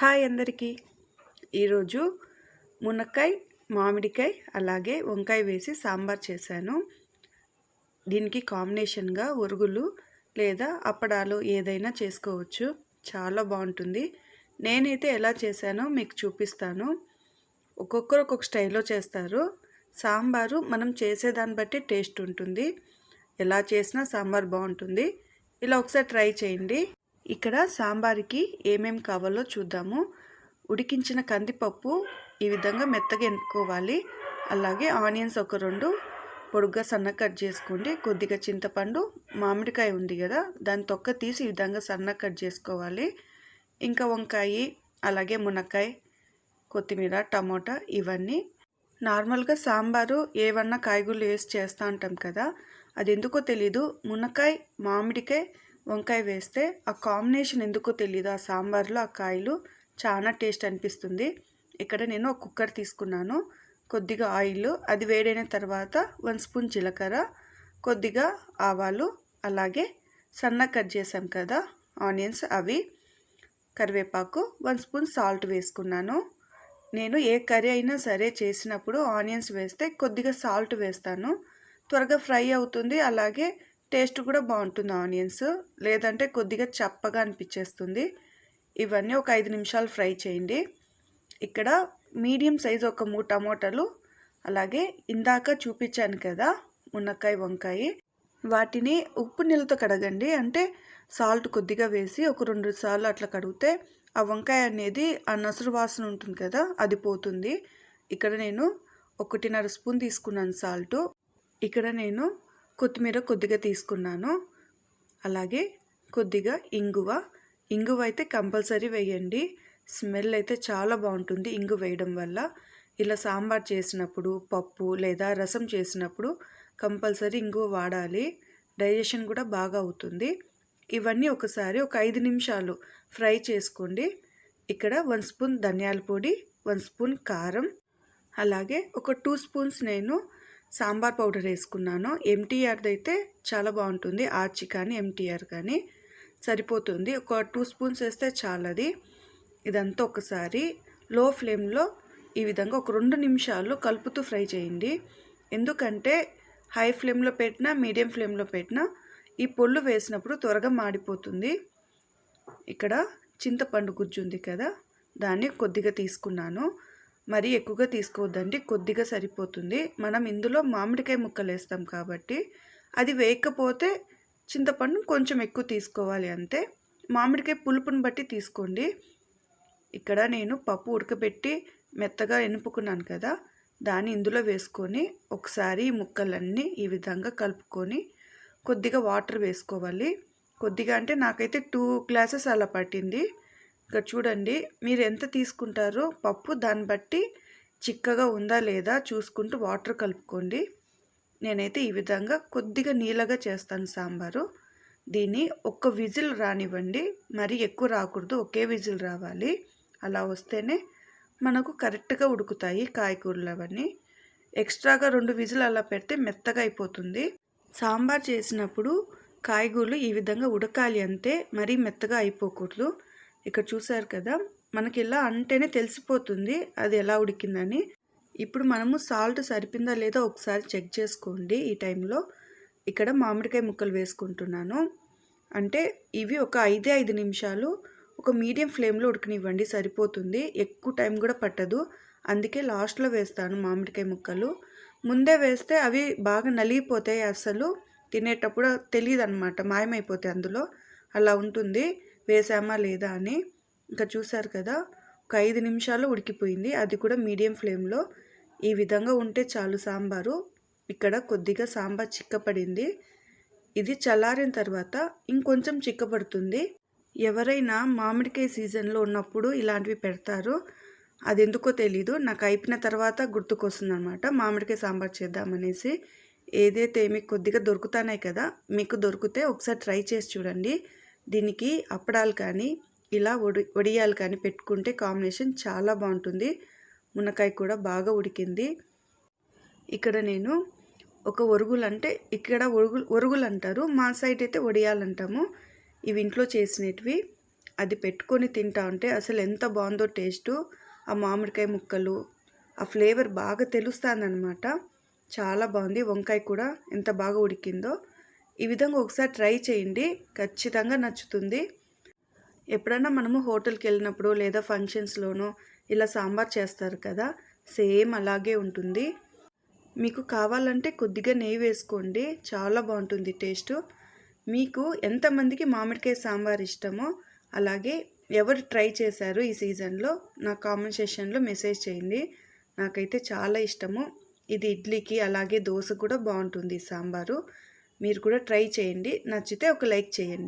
Hi అందరికీ. ఈరోజు మునక్కాయ మామిడికాయ అలాగే వంకాయ వేసి సాంబార్ చేశాను. దీనికి కాంబినేషన్గా ఉరుగులు లేదా అప్పడాలు ఏదైనా చేసుకోవచ్చు. చాలా బాగుంటుంది. నేనైతే ఎలా చేశానో మీకు చూపిస్తాను. ఒక్కొక్కరు ఒక్కొక్క స్టైల్లో చేస్తారు. సాంబారు మనం చేసేదాన్ని బట్టి టేస్ట్ ఉంటుంది. ఎలా చేసినా సాంబార్ బాగుంటుంది. ఇలా ఒకసారి ట్రై చేయండి. ఇక్కడ సాంబార్కి ఏమేమి కావాలో చూద్దాము. ఉడికించిన కందిపప్పు ఈ విధంగా మెత్తగా ఎన్నుకోవాలి అలాగే ఆనియన్స్ ఒక రెండు పొడుగ్గా సన్న కట్ చేసుకోండి. కొద్దిగా చింతపండు మామిడికాయ ఉంది కదా దాని తొక్క తీసి ఈ విధంగా సన్న కట్ చేసుకోవాలి. ఇంకా వంకాయ అలాగే మునక్కాయ కొత్తిమీర టమోటా ఇవన్నీ. నార్మల్గా సాంబారు ఏవన్నా కాయగూరలు వేసి చేస్తూ ఉంటాం కదా అది ఎందుకో తెలీదు. మునక్కాయ మామిడికాయ వంకాయ వేస్తే ఆ కాంబినేషన్ ఎందుకో తెలియదు ఆ సాంబార్లో ఆ కాయలు చాలా టేస్ట్ అనిపిస్తుంది. ఇక్కడ నేను ఒక కుక్కర్ తీసుకున్నాను. కొద్దిగా ఆయిల్ అది వేడైన తర్వాత వన్ స్పూన్ జీలకర్ర కొద్దిగా ఆవాలు అలాగే సన్న కట్ చేసాం కదా ఆనియన్స్ అవి కరివేపాకు వన్ స్పూన్ సాల్ట్ వేసుకున్నాను. నేను ఏ కర్రీ అయినా సరే చేసినప్పుడు ఆనియన్స్ వేస్తే కొద్దిగా సాల్ట్ వేస్తాను. త్వరగా ఫ్రై అవుతుంది అలాగే టేస్ట్ కూడా బాగుంటుంది ఆనియన్స్. లేదంటే కొద్దిగా చప్పగా అనిపించేస్తుంది. ఇవన్నీ ఒక ఐదు నిమిషాలు ఫ్రై చేయండి. ఇక్కడ మీడియం సైజ్ ఒక మూడు టమోటాలు అలాగే ఇందాక చూపించాను కదా మునక్కాయ వంకాయ. వాటిని ఉప్పు నీళ్ళతో కడగండి. అంటే సాల్ట్ కొద్దిగా వేసి ఒక రెండు సార్లు అట్లా కడిగితే ఆ వంకాయ అనేది ఆ నసురు వాసన ఉంటుంది కదా అది పోతుంది. ఇక్కడ నేను ఒకటిన్నర స్పూన్ తీసుకున్నాను సాల్ట్. ఇక్కడ నేను కొత్తిమీర కొద్దిగా తీసుకున్నాను. అలాగే కొద్దిగా ఇంగువ. ఇంగువ అయితే కంపల్సరీ వేయండి. స్మెల్ అయితే చాలా బాగుంటుంది ఇంగు వేయడం వల్ల. ఇలా సాంబార్ చేసినప్పుడు పప్పు లేదా రసం చేసినప్పుడు కంపల్సరీ ఇంగువ వాడాలి. డైజెషన్ కూడా బాగా అవుతుంది. ఇవన్నీ ఒకసారి ఒక ఐదు నిమిషాలు ఫ్రై చేసుకోండి. ఇక్కడ వన్ స్పూన్ ధనియాల పొడి వన్ స్పూన్ కారం. అలాగే ఒక టూ స్పూన్స్ నేను సాంబార్ పౌడర్ వేసుకున్నాను. ఎంటీఆర్ది అయితే చాలా బాగుంటుంది. ఆర్చి కానీ ఎంటీఆర్ కానీ సరిపోతుంది. ఒక టూ స్పూన్స్ వేస్తే చాలది ఇదంతా ఒకసారి లో ఫ్లేమ్లో ఈ విధంగా ఒక రెండు నిమిషాలు కలుపుతూ ఫ్రై చేయండి. ఎందుకంటే హై ఫ్లేమ్లో పెట్టినా మీడియం ఫ్లేమ్లో పెట్టినా ఈ పొల్లు వేసినప్పుడు త్వరగా మాడిపోతుంది. ఇక్కడ చింతపండు గుజ్జు ఉంది కదా దాన్ని కొద్దిగా తీసుకున్నాను. మరీ ఎక్కువగా తీసుకోవద్దండి. కొద్దిగా సరిపోతుంది. మనం ఇందులో మామిడికాయ ముక్కలు వేస్తాం కాబట్టి అది వేయకపోతే చింతపండు కొంచెం ఎక్కువ తీసుకోవాలి అంతే. మామిడికాయ పులుపుని బట్టి తీసుకోండి. ఇక్కడ నేను పప్పు ఉడకబెట్టి మెత్తగా ఎనుపుకున్నాను కదా దాన్ని ఇందులో వేసుకొని ఒకసారి ముక్కలన్నీ ఈ విధంగా కలుపుకొని కొద్దిగా వాటర్ వేసుకోవాలి. కొద్దిగా అంటే నాకైతే టూ గ్లాసెస్ అలా పట్టింది. ఇక్కడ చూడండి మీరు ఎంత తీసుకుంటారో పప్పు దాన్ని బట్టి చిక్కగా ఉందా లేదా చూసుకుంటూ వాటర్ కలుపుకోండి. నేనైతే ఈ విధంగా కొద్దిగా నీళ్ళగా చేస్తాను సాంబారు. దీన్ని ఒక్క విజిల్ రానివ్వండి మరీ ఎక్కువ రాకూడదు ఒకే విజిల్ రావాలి. అలా వస్తేనే మనకు కరెక్ట్గా ఉడుకుతాయి కాయగూరలు అవన్నీ. ఎక్స్ట్రాగా రెండు విజిల్ అలా పెడితే మెత్తగా అయిపోతుంది. సాంబార్ చేసినప్పుడు కాయగూరలు ఈ విధంగా ఉడకాలి అంతే మరీ మెత్తగా అయిపోకూడదు. ఇక్కడ చూసారు కదా మనకి ఇలా అంటేనే తెలిసిపోతుంది అది ఎలా ఉడికిందని. ఇప్పుడు మనము సాల్ట్ సరిపిందా లేదా ఒకసారి చెక్ చేసుకోండి ఈ టైంలో. ఇక్కడ మామిడికాయ ముక్కలు వేసుకుంటున్నాను. అంటే ఇవి ఒక ఐదే ఐదు నిమిషాలు ఒక మీడియం ఫ్లేమ్లో ఉడకనివ్వండి సరిపోతుంది. ఎక్కువ టైం కూడా పట్టదు. అందుకే లాస్ట్లో వేస్తాను మామిడికాయ ముక్కలు. ముందే వేస్తే అవి బాగా నలిగిపోతాయి అసలు. తినేటప్పుడు తెలియదు అనమాట మాయమైపోతాయి అందులో. అలా ఉంటుంది. వేసామా లేదా అని ఇంకా చూసారు కదా. ఒక ఐదు నిమిషాలు ఉడికిపోయింది. అది కూడా మీడియం ఫ్లేమ్లో. ఈ విధంగా ఉంటే చాలు సాంబారు. ఇక్కడ కొద్దిగా సాంబార్ చిక్కపడింది. ఇది చల్లారిన తర్వాత ఇంకొంచెం చిక్కపడుతుంది. ఎవరైనా మామిడికాయ సీజన్లో ఉన్నప్పుడు ఇలాంటివి పెడతారు. అది ఎందుకో తెలీదు. నాకు అయిపోయిన తర్వాత గుర్తుకొస్తుంది అనమాట మామిడికాయ సాంబార్ చేద్దామనేసి ఏదైతే మీకు కొద్దిగా దొరుకుతానే కదా. మీకు దొరికితే ఒకసారి ట్రై చేసి చూడండి. దీనికి అప్పడాలు కానీ ఇలా ఒడి వడియాలు కానీ పెట్టుకుంటే కాంబినేషన్ చాలా బాగుంటుంది. మునక్కాయ కూడా బాగా ఉడికింది. ఇక్కడ నేను ఒక ఒరుగులు అంటే ఇక్కడ ఒరుగులు ఒరుగులు అంటారు మా సైడ్ అయితే వడియాలు అంటాము ఇవి ఇంట్లో చేసినవి. అది పెట్టుకొని తింటా ఉంటే అసలు ఎంత బాగుందో టేస్టు. ఆ మామిడికాయ ముక్కలు ఆ ఫ్లేవర్ బాగా తెలుస్తుందన్నమాట చాలా బాగుంది. వంకాయ కూడా ఎంత బాగా ఉడికిందో. ఈ విధంగా ఒకసారి ట్రై చేయండి. ఖచ్చితంగా నచ్చుతుంది. ఎప్పుడైనా మనము హోటల్కి వెళ్ళినప్పుడు లేదా ఫంక్షన్స్లోనో ఇలా సాంబార్ చేస్తారు కదా సేమ్ అలాగే ఉంటుంది. మీకు కావాలంటే కొద్దిగా నెయ్యి వేసుకోండి. చాలా బాగుంటుంది టేస్ట్. మీకు ఎంతమందికి మామిడికాయ సాంబార్ ఇష్టమో అలాగే ఎవరు ట్రై చేశారు ఈ సీజన్లో నా కామెంట్ సెషన్లో మెసేజ్ చేయండి. నాకైతే చాలా ఇష్టము. ఇది ఇడ్లీకి అలాగే దోశ కూడా బాగుంటుంది సాంబారు. మీరు కూడా ట్రై చేయండి. నచ్చితే ఒక లైక్ చేయండి.